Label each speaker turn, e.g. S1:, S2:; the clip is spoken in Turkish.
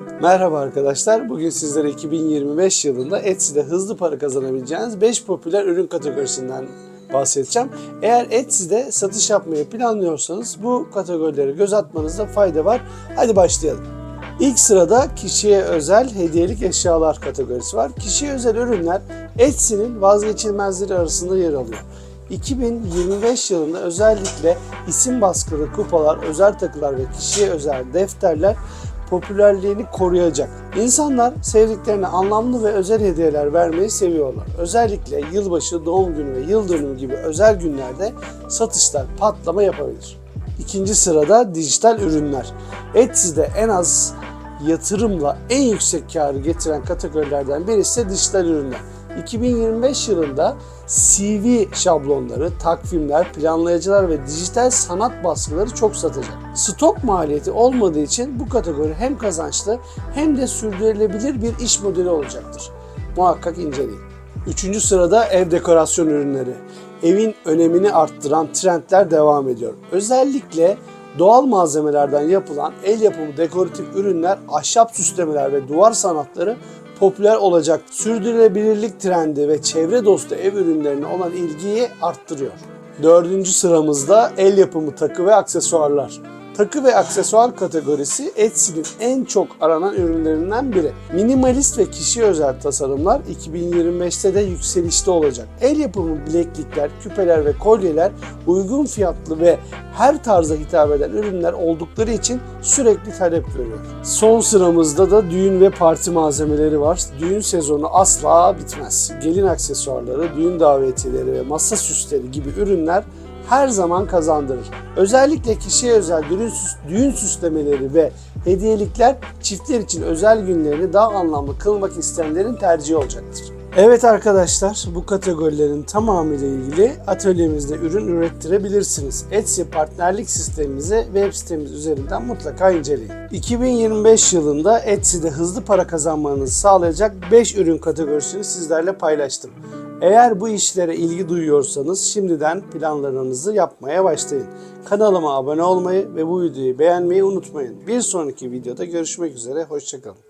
S1: Merhaba arkadaşlar. Bugün sizlere 2025 yılında Etsy'de hızlı para kazanabileceğiniz 5 popüler ürün kategorisinden bahsedeceğim. Eğer Etsy'de satış yapmayı planlıyorsanız bu kategorilere göz atmanızda fayda var. Hadi başlayalım. İlk sırada kişiye özel hediyelik eşyalar kategorisi var. Kişiye özel ürünler Etsy'nin vazgeçilmezleri arasında yer alıyor. 2025 yılında özellikle isim baskılı kupalar, özel takılar ve kişiye özel defterler popülerliğini koruyacak. İnsanlar sevdiklerine anlamlı ve özel hediyeler vermeyi seviyorlar. Özellikle yılbaşı, doğum günü ve yıl dönümü gibi özel günlerde satışlar patlama yapabilir. İkinci sırada dijital ürünler. Etsy'de en az yatırımla en yüksek karı getiren kategorilerden birisi de dijital ürünler. 2025 yılında CV şablonları, takvimler, planlayıcılar ve dijital sanat baskıları çok satacak. Stok maliyeti olmadığı için bu kategori hem kazançlı hem de sürdürülebilir bir iş modeli olacaktır. Muhakkak inceleyin. Üçüncü sırada ev dekorasyon ürünleri. Evin önemini arttıran trendler devam ediyor. Özellikle doğal malzemelerden yapılan el yapımı dekoratif ürünler, ahşap süslemeler ve duvar sanatları popüler olacak. Sürdürülebilirlik trendi ve çevre dostu ev ürünlerine olan ilgiyi arttırıyor. Dördüncü sıramızda el yapımı takı ve aksesuarlar. Takı ve aksesuar kategorisi Etsy'nin en çok aranan ürünlerinden biri. Minimalist ve kişiye özel tasarımlar 2025'te de yükselişte olacak. El yapımı bileklikler, küpeler ve kolyeler uygun fiyatlı ve her tarza hitap eden ürünler oldukları için sürekli talep görüyor. Son sıramızda da düğün ve parti malzemeleri var. Düğün sezonu asla bitmez. Gelin aksesuarları, düğün davetiyeleri ve masa süsleri gibi ürünler her zaman kazandırır. Özellikle kişiye özel düğün, süs- düğün süslemeleri ve hediyelikler çiftler için özel günlerini daha anlamlı kılmak isteyenlerin tercihi olacaktır. Evet arkadaşlar bu kategorilerin tamamıyla ilgili atölyemizde ürün ürettirebilirsiniz. Etsy partnerlik sistemimizi web sitemiz üzerinden mutlaka inceleyin. 2025 yılında Etsy'de hızlı para kazanmanızı sağlayacak 5 ürün kategorisini sizlerle paylaştım. Eğer bu işlere ilgi duyuyorsanız şimdiden planlarınızı yapmaya başlayın. Kanalıma abone olmayı ve bu videoyu beğenmeyi unutmayın. Bir sonraki videoda görüşmek üzere, hoşçakalın.